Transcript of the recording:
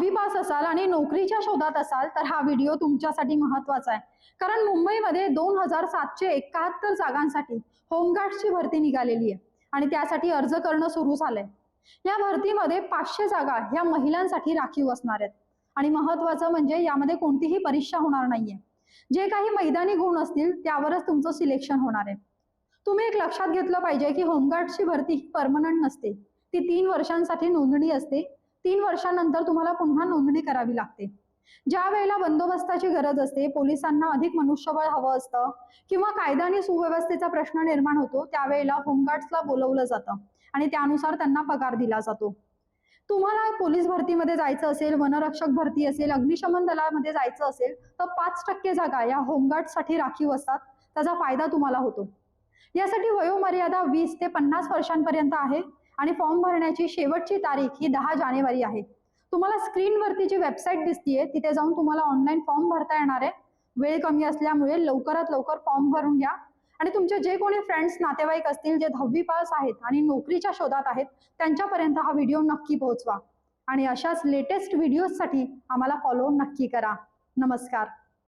दहावी असाल आणि नोकरीच्या शोधात असाल तर हा व्हिडिओ तुमच्यासाठी महत्त्वाचा आहे. कारण मुंबईमध्ये दोन हजार सातशे एकाहत्तर जागांसाठी होमगार्डची भरती निघालेली आहे आणि त्यासाठी अर्ज करणं सुरू झालंय. या भरतीमध्ये पाचशे जागा ह्या महिलांसाठी राखीव असणार आहेत. आणि महत्वाचं म्हणजे यामध्ये कोणतीही परीक्षा होणार नाहीये. जे काही मैदानी गुण असतील त्यावरच तुमचं सिलेक्शन होणार आहे. तुम्ही एक लक्षात घेतलं पाहिजे की होमगार्डची भरती ही परमनंट नसते. ती तीन वर्षांसाठी नोंदणी असते. तीन वर्षानंतर तुम्हाला पुन्हा नोंदणी करावी लागते. ज्या वेळेला बंदोबस्ताची गरज असते पोलिसांना अधिक मनुष्यबळ हवं असतं किंवा कायदा आणि सुव्यवस्थेचा प्रश्न निर्माण होतो त्यावेळेला होमगार्ड्सला बोलवलं जातं आणि त्यानुसार त्यांना पगार दिला जातो. तुम्हाला पोलीस भरतीमध्ये जायचं असेल वनरक्षक भरती असेल अग्निशमन दलामध्ये जायचं असेल तर पाच टक्के जागा या होमगार्डसाठी राखीव असतात. त्याचा फायदा तुम्हाला होतो. यासाठी वयोमर्यादा वीस ते पन्नास वर्षांपर्यंत आहे. आणि फॉर्म भरण्याची शेवटची तारीख ही दहा जानेवारी आहे. तुम्हाला स्क्रीनवरती जी वेबसाईट दिसतीये तिथे जाऊन तुम्हाला ऑनलाईन फॉर्म भरता येणार आहे. वेळ कमी असल्यामुळे लवकरात लवकर फॉर्म भरून घ्या. आणि तुमचे जे कोणी फ्रेंड्स नातेवाईक असतील जे दहावी पास आहेत आणि नोकरीच्या शोधात आहेत त्यांच्यापर्यंत हा व्हिडिओ नक्की पोहोचवा. आणि अशाच लेटेस्ट व्हिडिओजसाठी आम्हाला फॉलो नक्की करा. नमस्कार.